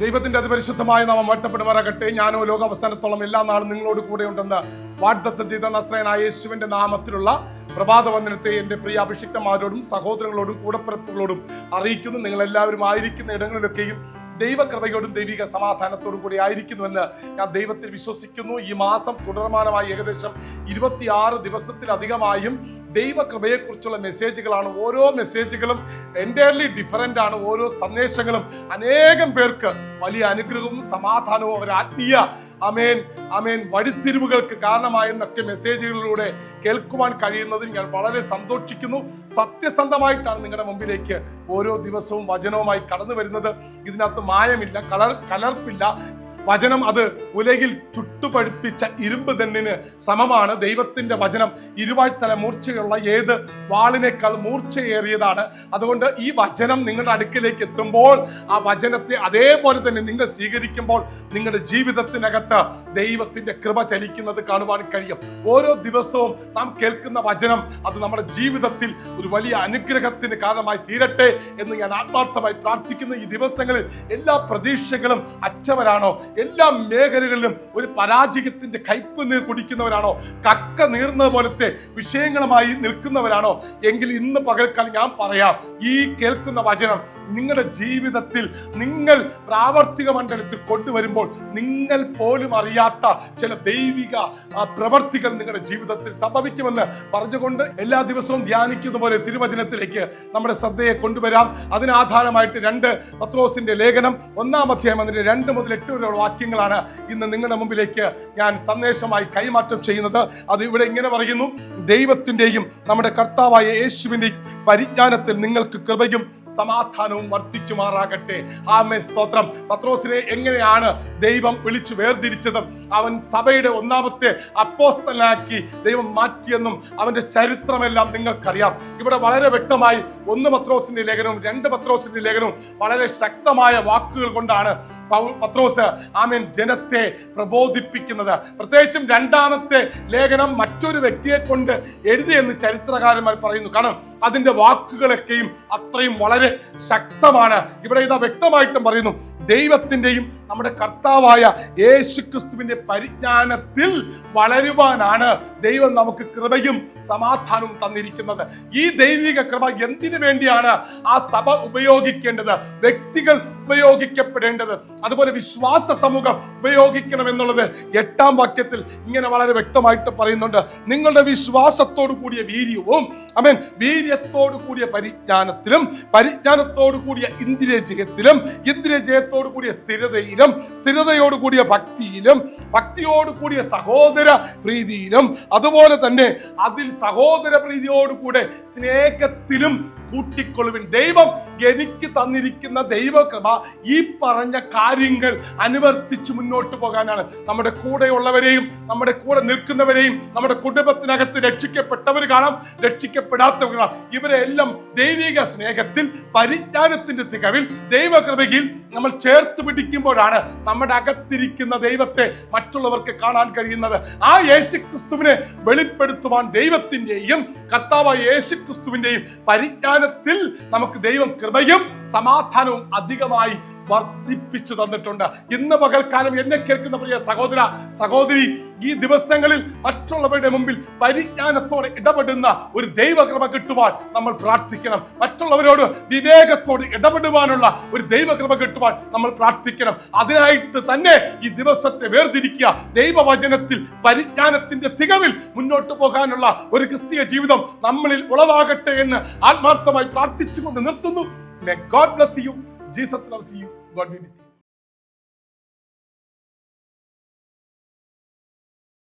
ദൈവത്തിന്റെ അതിപരിശുദ്ധമായ നാമം വാഴ്ത്തപ്പെടുമാറാകട്ടെ. ഞാനോ ലോക അവസാനത്തോളം എല്ലാ നാളും നിങ്ങളോട് കൂടെ ഉണ്ടെന്ന് വാഗ്ദത്തം ചെയ്ത നസ്രയനായ യേശുവിന്റെ നാമത്തിലുള്ള പ്രഭാത വന്ദനത്തെ എന്റെ പ്രിയ അഭിഷിക്തമാരോടും സഹോദരങ്ങളോടും കൂടപ്പിറപ്പുകളോടും അറിയിക്കുന്നു. നിങ്ങളെല്ലാവരും ആയിരിക്കുന്ന ഇടങ്ങളിലൊക്കെയും ദൈവകൃപയോടും ദൈവിക സമാധാനത്തോടും കൂടി ആയിരിക്കുന്നുവെന്ന് ഞാൻ ദൈവത്തിൽ വിശ്വസിക്കുന്നു. ഈ മാസം തുടർമാനമായി ഏകദേശം ഇരുപത്തിയാറ് ദിവസത്തിലധികമായും ദൈവകൃപയെക്കുറിച്ചുള്ള മെസ്സേജുകളാണ്. ഓരോ മെസ്സേജുകളും എന്റയർലി ഡിഫറന്റ് ആണ്. ഓരോ സന്ദേശങ്ങളും അനേകം പേർക്ക് വലിയ അനുഗ്രഹവും സമാധാനവും അവർ ആത്മീയ അമേൻ അമേൻ വഴിത്തിരിവുകൾക്ക് കാരണമായെന്നൊക്കെ മെസ്സേജുകളിലൂടെ കേൾക്കുവാൻ കഴിയുന്നതിൽ ഞാൻ വളരെ സന്തോഷിക്കുന്നു. സത്യസന്ധമായിട്ടാണ് നിങ്ങളുടെ മുമ്പിലേക്ക് ഓരോ ദിവസവും വചനവുമായി കടന്നു വരുന്നത് ഇതിനകത്ത് മായമില്ല കളർ കലർപ്പില്ല വചനം അത് ഉലകിൽ ചുട്ടുപഴുപ്പിച്ച ഇരുമ്പ് തെണ്ണിന് സമമാണ്. ദൈവത്തിന്റെ വചനം ഇരുവാഴ്ത്തല മൂർച്ചയുള്ള ഏത് വാളിനേക്കാൾ മൂർച്ചയേറിയതാണ്. അതുകൊണ്ട് ഈ വചനം നിങ്ങളുടെ അടുക്കിലേക്ക് എത്തുമ്പോൾ ആ വചനത്തെ അതേപോലെ തന്നെ നിങ്ങൾ സ്വീകരിക്കുമ്പോൾ നിങ്ങളുടെ ജീവിതത്തിനകത്ത് ദൈവത്തിന്റെ കൃപ ചലിക്കുന്നത് കാണുവാൻ കഴിയും. ഓരോ ദിവസവും നാം കേൾക്കുന്ന വചനം അത് നമ്മുടെ ജീവിതത്തിൽ ഒരു വലിയ അനുഗ്രഹത്തിന് കാരണമായി തീരട്ടെ എന്ന് ഞാൻ ആത്മാർത്ഥമായി പ്രാർത്ഥിക്കുന്നു. ഈ ദിവസങ്ങളിൽ എല്ലാ പ്രതീക്ഷകളും അറ്റവരാണോ? എല്ലാ മേഖലകളിലും ഒരു പരാജയത്തിന്റെ കയ്പ് നീർ കുടിക്കുന്നവരാണോ? കക്ക നീർന്ന പോലത്തെ വിഷയങ്ങളുമായി നിൽക്കുന്നവരാണോ? എങ്കിൽ ഇന്ന് പകൽക്കാലം ഞാൻ പറയാം ഈ കേൾക്കുന്ന വചനം നിങ്ങളുടെ ജീവിതത്തിൽ നിങ്ങൾ പ്രാവർത്തിക മണ്ഡലത്തിൽ കൊണ്ടുവരുമ്പോൾ നിങ്ങൾ പോലും അറിയാത്ത ചില ദൈവിക പ്രവർത്തികൾ നിങ്ങളുടെ ജീവിതത്തിൽ സംഭവിക്കുമെന്ന് പറഞ്ഞുകൊണ്ട് എല്ലാ ദിവസവും ധ്യാനിക്കുന്ന പോലെ തിരുവചനത്തിലേക്ക് നമ്മുടെ ശ്രദ്ധയെ കൊണ്ടുവരാം. അതിനാധാരമായിട്ട് രണ്ട് പത്രോസിന്റെ ലേഖനം ഒന്നാം അധ്യായം അതിന്റെ രണ്ട് മുതൽ എട്ട് വരെയുള്ള വാക്യങ്ങളാണ് ഇന്ന് നിങ്ങളുടെ മുമ്പിലേക്ക് ഞാൻ സന്ദേശമായി കൈമാറ്റം ചെയ്യുന്നത്. അത് ഇവിടെ ഇങ്ങനെ പറയുന്നു ദൈവത്തിന്റെയും നമ്മുടെ കർത്താവായ യേശുവിന്റെയും പരിജ്ഞാനത്തിൽ നിങ്ങൾക്ക് കൃപയും സമാധാനവും വർദ്ധിക്കുമാറാകട്ടെ. ആമേ സ്തോത്രം. പത്രോസിനെ എങ്ങനെയാണ് ദൈവം വിളിച്ചു വേർതിരിച്ചതും? അവൻ സഭയുടെ ഒന്നാമത്തെ അപ്പോസ്തലാക്കി ദൈവം മാറ്റിയെന്നും അവന്റെ ചരിത്രമെല്ലാം നിങ്ങൾക്കറിയാം. ഇവിടെ വളരെ വ്യക്തമായി ഒന്ന് പത്രോസിന്റെ ലേഖനവും രണ്ട് പത്രോസിന്റെ ലേഖനവും വളരെ ശക്തമായ വാക്കുകൾ കൊണ്ടാണ് പത്രോസ് ആമേൻ. ജനത്തെ പ്രബോധിപ്പിക്കുന്നത്. പ്രത്യേകിച്ചും രണ്ടാമത്തെ ലേഖനം മറ്റൊരു വ്യക്തിയെ കൊണ്ട് എഴുതിയെന്ന് ചരിത്രകാരന്മാർ പറയുന്നു. കാരണം അതിന്റെ വാക്കുകളൊക്കെയും അത്രയും വളരെ ശക്തമാണ്. ഇവിടെ ഇതാ വ്യക്തമായിട്ടും പറയുന്നു. ദൈവത്തിന്റെയും നമ്മുടെ കർത്താവായ യേശു ക്രിസ്തുവിന്റെ പരിജ്ഞാനത്തിൽ വളരുവാനാണ് ദൈവം നമുക്ക് കൃപയും സമാധാനവും തന്നിരിക്കുന്നത്. ഈ ദൈവിക കൃപ എന്തിനു വേണ്ടിയാണ് ആ സഭ ഉപയോഗിക്കേണ്ടത്? വ്യക്തികൾ ഉപയോഗിക്കപ്പെടേണ്ടത്. അതുപോലെ വിശ്വാസ സമൂഹം ഉപയോഗിക്കണം എന്നുള്ളത് എട്ടാം വാക്യത്തിൽ ഇങ്ങനെ വളരെ വ്യക്തമായിട്ട് പറയുന്നുണ്ട്. നിങ്ങളുടെ വിശ്വാസത്തോടു കൂടിയ വീര്യവും അമേൻ വീര്യത്തോടു കൂടിയ പരിജ്ഞാനത്തിലും പരിജ്ഞാനത്തോടു കൂടിയ ഇന്ദ്രിയ ജയത്തിലും ഇന്ദ്രിയ കൂടിയ സ്ഥിരതയിലും സ്ഥിരതയോടു കൂടിയ ഭക്തിയിലും ഭക്തിയോട് കൂടിയ സഹോദര പ്രീതിയിലും അതുപോലെ തന്നെ അതിൽ സഹോദര പ്രീതിയോടുകൂടെ സ്നേഹത്തിലും കൂട്ടിക്കൊള്ളുവിൻ. ദൈവം എനിക്ക് തന്നിരിക്കുന്ന ദൈവകൃപ ഈ പറഞ്ഞ കാര്യങ്ങൾ അനുവർത്തിച്ച് മുന്നോട്ട് പോകാനാണ്. നമ്മുടെ കൂടെയുള്ളവരെയും നമ്മുടെ കൂടെ നിൽക്കുന്നവരെയും നമ്മുടെ കുടുംബത്തിനകത്ത് രക്ഷിക്കപ്പെട്ടവർ കാണാം രക്ഷിക്കപ്പെടാത്തവർ കാണാം. ഇവരെ എല്ലാം ദൈവിക സ്നേഹത്തിൽ പരിജ്ഞാനത്തിന്റെ തികവിൽ ദൈവകൃപയിൽ നമ്മൾ ചേർത്ത് പിടിക്കുമ്പോഴാണ് നമ്മുടെ അകത്തിരിക്കുന്ന ദൈവത്തെ മറ്റുള്ളവർക്ക് കാണാൻ കഴിയുന്നത്. ആ യേശുക്രിസ്തുവിനെ വെളിപ്പെടുത്തുവാൻ ദൈവത്തിന്റെയും കർത്താവായ യേശുക്രിസ്തുവിന്റെയും പരിജ്ഞാനത്തിൽ നമുക്ക് ദൈവം കൃപയും സമാധാനവും അധികമായി വർദ്ധിപ്പിച്ചു തന്നിട്ടുണ്ട്. ഇന്ന് പകൽക്കാലം എന്നെ കേൾക്കുന്ന പ്രിയ സഹോദര സഹോദരി ഈ ദിവസങ്ങളിൽ മറ്റുള്ളവരുടെ മുമ്പിൽ പരിജ്ഞാനത്തോടെ ഇടപെടുന്ന ഒരു ദൈവകൃപ കിട്ടുവാൻ നമ്മൾ പ്രാർത്ഥിക്കണം. മറ്റുള്ളവരോട് വിവേകത്തോട് ഇടപെടുവാനുള്ള ഒരു ദൈവകൃപ കിട്ടുവാൻ നമ്മൾ പ്രാർത്ഥിക്കണം. അതിനായിട്ട് തന്നെ ഈ ദിവസത്തെ വേർതിരിക്കുക. ദൈവവചനത്തിൽ പരിജ്ഞാനത്തിന്റെ തികവിൽ മുന്നോട്ട് പോകാനുള്ള ഒരു ക്രിസ്തീയ ജീവിതം നമ്മളിൽ ഉളവാകട്ടെ എന്ന് ആത്മാർത്ഥമായി പ്രാർത്ഥിച്ചുകൊണ്ട് നിർത്തുന്നു. God bless you Jesus loves you God be with you